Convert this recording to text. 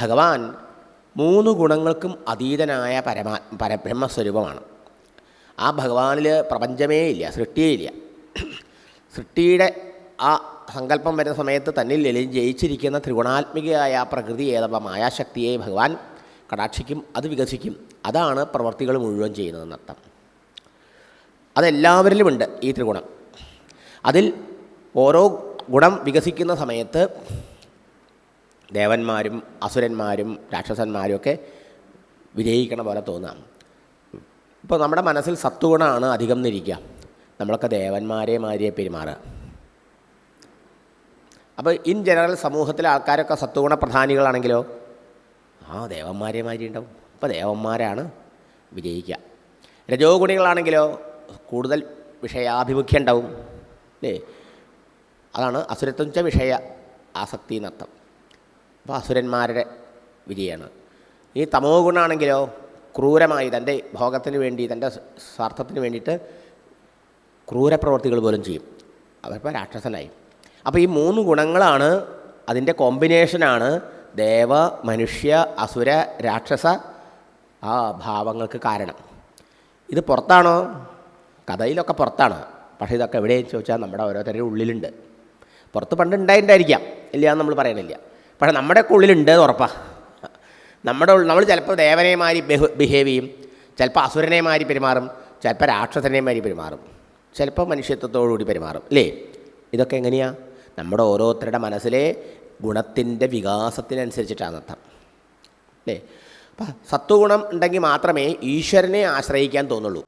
ഭഗവാൻ മൂന്ന് ഗുണങ്ങൾക്കും അതീതനായ പരമാ പരബ്രഹ്മസ്വരൂപമാണ്. ആ ഭഗവാനിൽ പ്രപഞ്ചമേ ഇല്ല സൃഷ്ടിയേ ഇല്ല. സൃഷ്ടിയുടെ ആ സങ്കല്പം വരുന്ന സമയത്ത് തന്നിൽ ജയിച്ചിരിക്കുന്ന ത്രിഗുണാത്മികയായ പ്രകൃതി ഏതവ മായാശക്തിയെ ഭഗവാൻ കടാക്ഷിക്കും അത് വികസിക്കും. അതാണ് പ്രവർത്തികൾ മുഴുവൻ ചെയ്യുന്നതെന്നർത്ഥം. അതെല്ലാവരിലുമുണ്ട് ഈ ത്രിഗുണം. അതിൽ ഓരോ ഗുണം വികസിക്കുന്ന സമയത്ത് ദേവന്മാരും അസുരന്മാരും രാക്ഷസന്മാരും ഒക്കെ വിജയിക്കണ പോലെ തോന്നാം. ഇപ്പോൾ നമ്മുടെ മനസ്സിൽ സത്വഗുണമാണ് അധികം എന്നിരിക്കുക. നമ്മളൊക്കെ ദേവന്മാരെ മാതിരിയെ പെരുമാറുക. അപ്പോൾ ഇൻ ജനറൽ സമൂഹത്തിലെ ആൾക്കാരൊക്കെ സത്വഗുണ പ്രധാനികളാണെങ്കിലോ? ആ ദേവന്മാരെ മാതിരി ഉണ്ടാവും. അപ്പോൾ ദേവന്മാരാണ് വിജയിക്കുക. രജോ ഗുണികളാണെങ്കിലോ കൂടുതൽ വിഷയാഭിമുഖ്യം ഉണ്ടാവും. അല്ലേ അതാണ് അസുരത്വം വിഷയ ആസക്തി എന്നർത്ഥം. അപ്പോൾ അസുരന്മാരുടെ വിജയമാണ് ഈ തമോ ഗുണമാണെങ്കിലോ ക്രൂരമായി തന്റെ ഭോഗത്തിന് വേണ്ടി തന്റെ സ്വാർത്ഥത്തിന് വേണ്ടിയിട്ട് ക്രൂരപ്രവർത്തികൾ പോലും ചെയ്യും. അവരിപ്പോൾ രാക്ഷസനായി. അപ്പോൾ ഈ മൂന്ന് ഗുണങ്ങളാണ് അതിന്റെ കോമ്പിനേഷനാണ് ദേവ മനുഷ്യ അസുര രാക്ഷസ ആ ഭാവങ്ങൾക്ക് കാരണം. ഇത് പുറത്താണോ? കഥയിലൊക്കെ പുറത്താണ്. പക്ഷേ ഇതൊക്കെ എവിടെയെന്ന് ചോദിച്ചാൽ നമ്മുടെ ഓരോരുത്തരുടെ ഉള്ളിലുണ്ട്. പുറത്ത് പണ്ട് ഉണ്ടായിട്ടുണ്ടായിരിക്കാം ഇല്ല നമ്മൾ പറയണില്ല. പക്ഷേ നമ്മുടെയൊക്കെ ഉള്ളിലുണ്ട് എന്ന് ഉറപ്പാണ് നമ്മുടെ നമ്മൾ ചിലപ്പോൾ ദേവനെമാരി ബിഹേവ് ചെയ്യും ചിലപ്പോൾ അസുരനെമാരി പെരുമാറും ചിലപ്പോൾ രാക്ഷസനെമാരി പെരുമാറും ചിലപ്പോൾ മനുഷ്യത്വത്തോടുകൂടി പെരുമാറും അല്ലേ? ഇതൊക്കെ എങ്ങനെയാണ് നമ്മുടെ ഓരോരുത്തരുടെ മനസ്സിലെ ഗുണത്തിന്റെ വികാസത്തിനനുസരിച്ചിട്ടാണ് അർത്ഥം അല്ലേ? അപ്പം സത്വഗുണം ഉണ്ടെങ്കിൽ മാത്രമേ ഈശ്വരനെ ആശ്രയിക്കാൻ തോന്നുള്ളൂ.